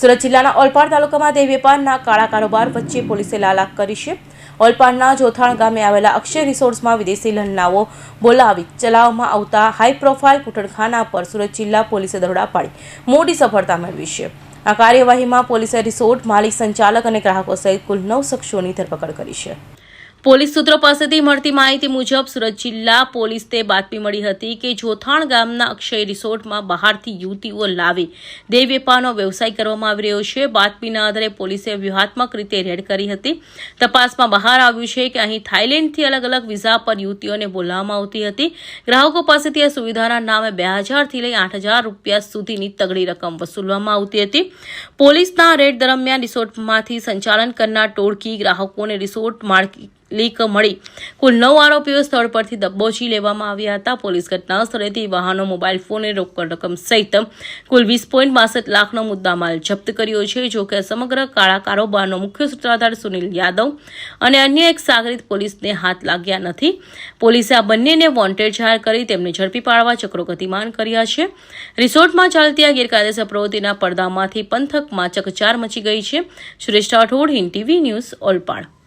સુરત જિલ્લાના ઓલપાડ તાલુકામાં દેહ વેપારના કાળા કારોબાર વચ્ચે પોલીસે લાલાક કરી છે. ઓલપાડના જોથાણ ગામે આવેલા અક્ષય રિસોર્ટ્સમાં વિદેશી લણનાઓ બોલાવી ચલાવવામાં આવતા હાઈ પ્રોફાઇલ કુટણખાના પર સુરત જિલ્લા પોલીસે દરોડા પાડી મોટી સફળતા મેળવી છે. આ કાર્યવાહીમાં પોલીસે રિસોર્ટ માલિક સંચાલક અને ગ્રાહકો સહિત કુલ નવ શખ્સોની ધરપકડ કરી છે. પોલીસ સૂત્રો પાસેથી મળતી માહિતી મુજબ સુરત જિલ્લા પોલીસને બાતમી મળી હતી કે જોથાણ ગામના અક્ષય રિસોર્ટમાં બહારથી યુવતીઓ લાવી દેહ વેપારનો વ્યવસાય કરવામાં આવી રહ્યો છે. બાતમીના આધારે પોલીસે વ્યૂહાત્મક રીતે રેડ કરી હતી. તપાસમાં બહાર આવ્યું છે કે અહીં થાઇલેન્ડથી અલગ અલગ વિઝા પર યુવતીઓને બોલાવવામાં આવતી હતી. ગ્રાહકો પાસેથી આ સુવિધાના નામે બે હજારથી લઈ આઠ હજાર રૂપિયા સુધીની તગડી રકમ વસૂલવામાં આવતી હતી. પોલીસના રેડ દરમિયાન રિસોર્ટમાંથી સંચાલન કરનાર ટોળકી ગ્રાહકોને રિસોર્ટ માળકી લીક મળી. કુલ નવ આરોપીઓ સ્થળ પરથી દબોચી લેવામાં આવ્યા હતા. પોલીસ ઘટના સ્થળેથી વાહનો, મોબાઈલ ફોન અને રોકડ રકમ સહિત કુલ વીસ પોઈન્ટ બાસઠ લાખનો મુદ્દામાલ જપ્ત કર્યો છે જોકે સમગ્ર કાળા કારોબારનો મુખ્ય સૂત્રધાર સુનિલ યાદવ અને અન્ય એક સાગરીત પોલીસને હાથ લાગ્યા નથી. પોલીસે આ બંનેને વોન્ટેડ જાહેર કરી તેમને ઝડપી પાડવા ચક્રો ગતિમાન કર્યા છે. રિસોર્ટમાં ચાલતી આ ગેરકાયદેસર પ્રવૃત્તિના પડદામાંથી પંથકમાં ચકચાર મચી ગઈ છે. Suresh Rathod, Hind TV news Olpad.